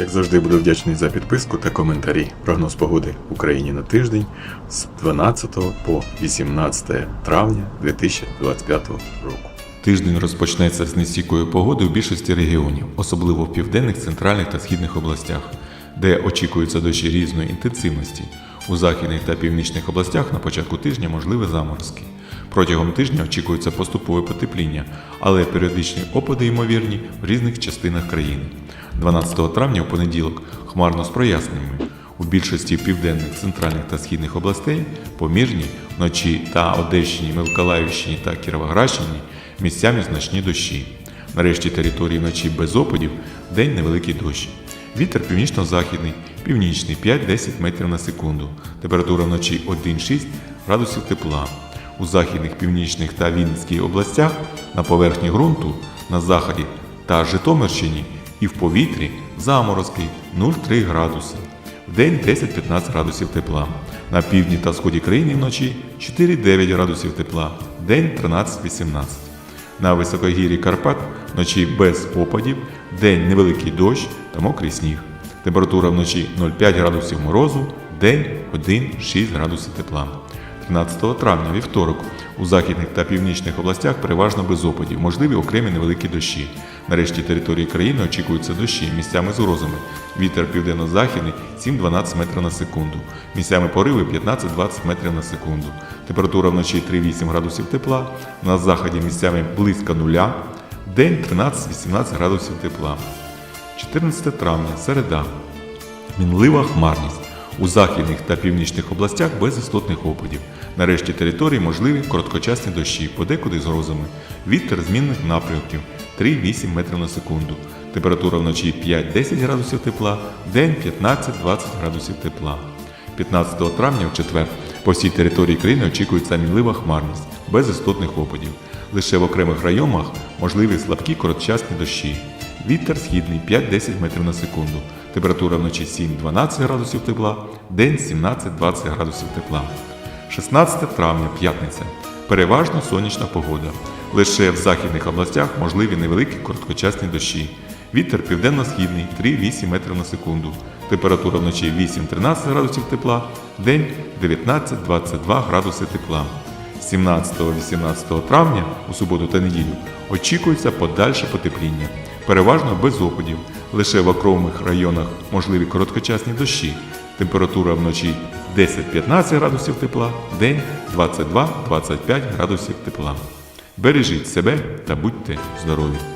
Як завжди, буду вдячний за підписку та коментарі. Прогноз погоди в Україні на тиждень з 12 по 18 травня 2025 року. Тиждень розпочнеться з нестійкої погоди у більшості регіонів, особливо в південних, центральних та східних областях, де очікуються дощі різної інтенсивності. У західних та північних областях на початку тижня можливі заморозки. Протягом тижня очікується поступове потепління, але періодичні опади ймовірні в різних частинах країни. 12 травня у понеділок хмарно з проясненнями. У більшості південних, центральних та східних областей помірні вночі та Одещині, Миколаївщині та Кіровоградщині місцями значні дощі. Нарешті території вночі без опадів, день невеликий дощ. Вітер північно-західний, північний 5-10 метрів на секунду. Температура вночі 1-6 градусів тепла. У західних, північних та Вінницькій областях на поверхні ґрунту, на заході та Житомирщині і в повітрі заморозки 0,3 градуси. В день 10-15 градусів тепла. На півдні та сході країни вночі 4-9 градусів тепла, в день 13-18. На високогір'ї Карпат вночі без опадів, день невеликий дощ та мокрий сніг. Температура вночі 0,5 градусів морозу, день 1-6 градусів тепла. 13 травня, вівторок, у західних та північних областях переважно без опадів, можливі окремі невеликі дощі. Нарешті території країни очікуються дощі місцями з грозами. Вітер південно-західний 7-12 метрів на секунду. Місцями пориви 15-20 метрів на секунду. Температура вночі 3-8 градусів тепла. На заході місцями близько нуля. День 13-18 градусів тепла. 14 травня, середа. Мінлива хмарність. У західних та північних областях без істотних опадів. Нарешті території можливі короткочасні дощі, подекуди з грозами. Вітер змінних напрямків 3-8 метрів на секунду. Температура вночі 5-10 градусів тепла, день 15-20 градусів тепла. 15 травня в четвер по всій території країни очікується мінлива хмарність, без істотних опадів. Лише в окремих районах можливі слабкі короткочасні дощі. Вітер східний 5-10 метрів на секунду. Температура вночі 7-12 градусів тепла, день 17-20 градусів тепла. 16 травня, п'ятниця. Переважно сонячна погода. Лише в західних областях можливі невеликі короткочасні дощі. Вітер південно-східний 3-8 метрів на секунду. Температура вночі 8-13 градусів тепла, день 19-22 градуси тепла. 17-18 травня у суботу та неділю очікується подальше потепління, переважно без опадів. Лише в окремих районах можливі короткочасні дощі. Температура вночі 10-15 градусів тепла, день 22-25 градусів тепла. Бережіть себе та будьте здорові!